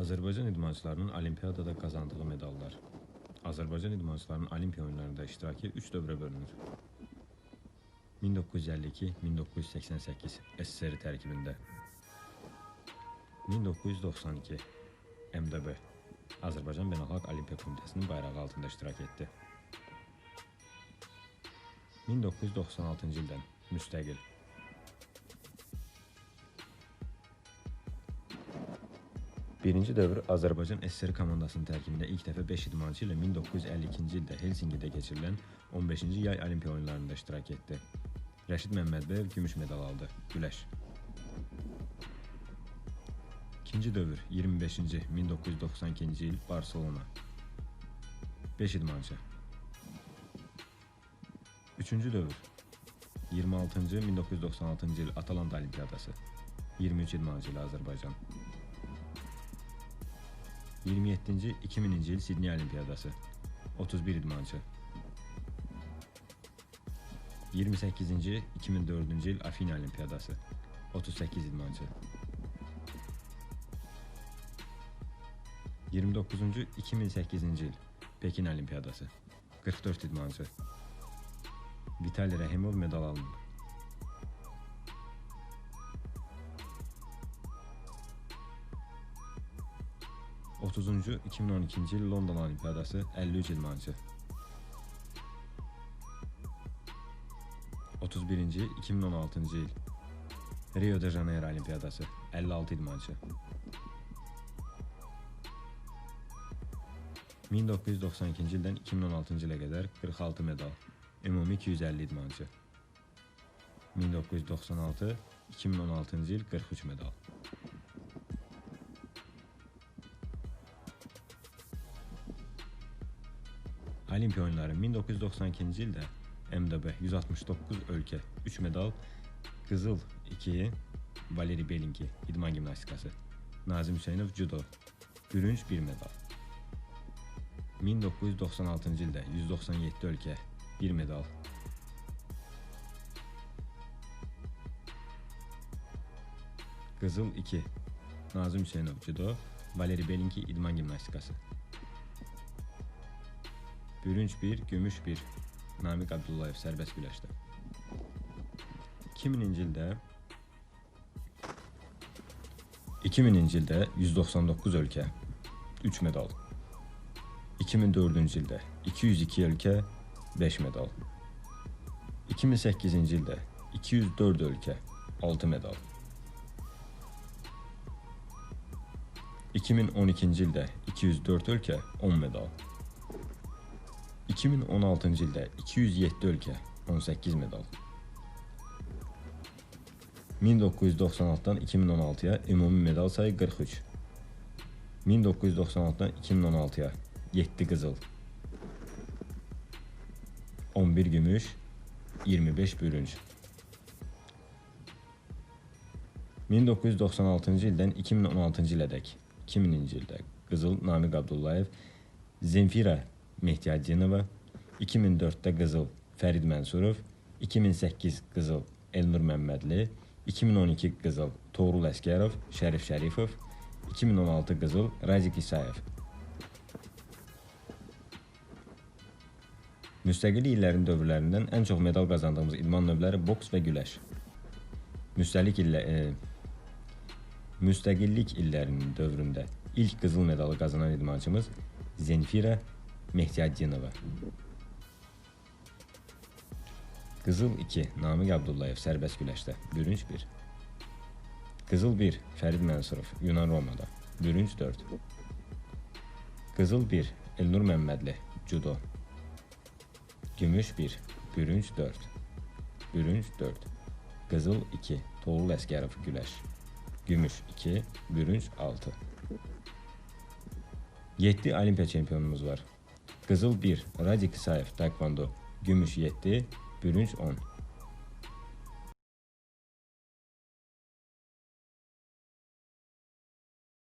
Azərbaycan idmançılarının olimpiyadada qazandığı medallar. Azərbaycan idmançılarının olimpiya oyunlarında iştirakı 3 dövrə bölünür. 1952-1988 SSR tərkibində. 1992 MDB Azərbaycan Beynəlxalq Olimpiya Komitəsinin bayrağı altında iştirak etdi. 1996-cı ildən müstəqil. Birinci dövr Azərbaycan SSR komandasının tərkibində ilk dəfə 5 idmançı ilə 1952-ci ildə Helsinkidə keçirilən 15-ci yay Olimpiya oyunlarında iştirak etdi. Rəşid Məmmədbəyev gümüş medal aldı. Güləş. İkinci dövr 25-ci 1992-ci il Barselona. 5 idmançı. Üçüncü dövr 26-cı 1996-cı il Atalanta Olimpiyadası. 23 idmançı ilə Azərbaycan. 27-ci 2000-ci il Sidney Olimpiyadası. 31 idmançı 28-ci 2004-cü il Afina Olimpiyadası. 38 idmançı 29-cu 2008-ci il Pekin Olimpiyadası. 44 idmançı Vitali Rəhimov medal alındı. 30-cu 2012-ci il London Olimpiyadası 53 idmançı. 31-ci 2016-cı il Rio de Janeiro Olimpiyadası 56 idmançı. 1992-ci ildən 2016-cı ilə qədər 46 medal, ümumi 250 idmançı. 1996-2016-cı il 43 medal. Olimpiya oyunları 1992-ci ildə MDB 169 ölkə 3 medal, qızıl 2, Valeri Belinki idman gimnastikası, Nazim Hüseynov judo, bürünc 1 medal. 1996-cı ildə 197 ölkə 1 medal. Qızıl 2, Nazim Hüseynov judo, Valeri Belinki idman gimnastikası. Bürünc 1, Gümüş 1. Namiq Abdullayev sərbəst güləşdə. 2000-ci ildə 2000-ci ildə 199 ölkə 3 medal. 2004-cü ildə 202 ölkə 5 medal. 2008-ci ildə 204 ölkə 6 medal. 2012-ci ildə 204 ölkə 10 medal. 2016-cı ildə 207 ölkə 18 medal. 1996-dan 2016-ya ümumi medal sayı 43. 1996-dan 2016-ya 7 qızıl, 11 gümüş, 25 bürünc. 1996-cı ildən 2016-cı ilədək 2000-ci ildə qızıl Namiq Abdullayev, Zemfira Mehdiyadinova, 2004-də qızıl Fərid Mənsurov, 2008 qızıl Elnur Məmmədli, 2012 qızıl Toğrul Əskərov, Şərif Şərifov, 2016 qızıl Razik İsayev. Müstəqillik illərin dövrlərindən ən çox medal qazandığımız idman növləri boks və güləş. Müstəqillik illə e, müstəqillik illərinin dövründə ilk qızıl medalı qazanan idmançımız Zenfira Mehdiyadinova. Qızıl 2 Namiq Abdullayev sərbəst güləşdə, bürünc 1. Qızıl 1 Fərid Mənsurov Yunan Romada, bürünc 4. Qızıl 1 Elnur Məmmədli Judo Gümüş 1, bürünc 4. Bürünc 4. Qızıl 2, Toğrul Əskərov güləş. Gümüş 2, bürünc 6. 7 olimpiya çempionumuz var. Qızıl 1, Radik İsayev taekwondo. Gümüş 7, bürünc 10.